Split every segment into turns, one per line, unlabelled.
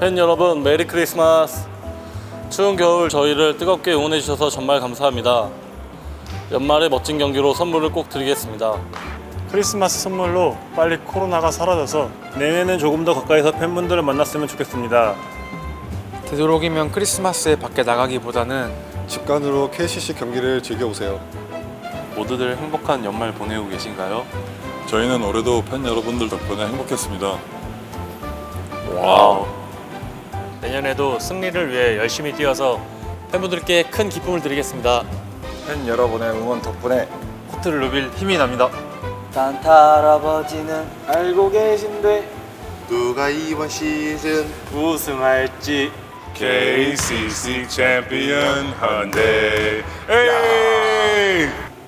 팬 여러분 메리 크리스마스 추운 겨울 저희를 뜨겁게 응원해 주셔서 정말 감사합니다 연말에 멋진 경기로 선물을 꼭 드리겠습니다
크리스마스 선물로 빨리 코로나가 사라져서 내년엔 조금 더 가까이서 팬분들을 만났으면 좋겠습니다.
되도록이면 크리스마스에 밖에 나가기보다는
직관으로 KCC 경기를 즐겨오세요.
모두들 행복한 연말 보내고 계신가요?
저희는 올해도 팬 여러분들 덕분에 행복했습니다.
와우.
내년에도 승리를 위해 열심히 뛰어서 팬분들께 큰 기쁨을 드리겠습니다.
팬 여러분의 응원 덕분에
코트를 누빌 힘이 납니다.
산타 할아버지는 알고 계신데
누가 이번 시즌
우승할지
KCC 챔피언 헌데.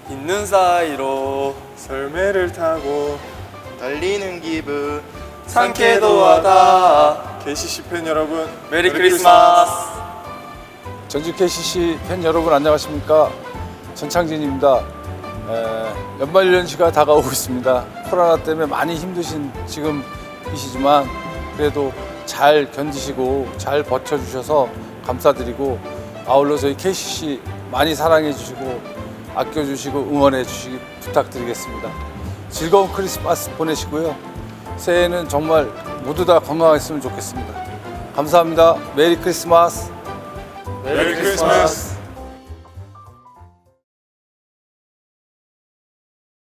있는 사이로
설매를 타고
달리는 기분 상쾌도 하다
KCC 팬 여러분
메리 크리스마스
전주 KCC 팬 여러분 안녕하십니까 전창진입니다. 에, 연말 연시가 다가오고 있습니다. 코로나 때문에 많이 힘드신 지금 이시지만 그래도 잘 견디시고 잘 버텨주셔서 감사드리고 아울러 저희 KCC 많이 사랑해 주시고 아껴주시고 응원해 주시기 부탁드리겠습니다. 즐거운 크리스마스 보내시고요. 새해에는 정말 모두 다 건강했으면 좋겠습니다. 감사합니다. 메리 크리스마스.
메리 크리스마스.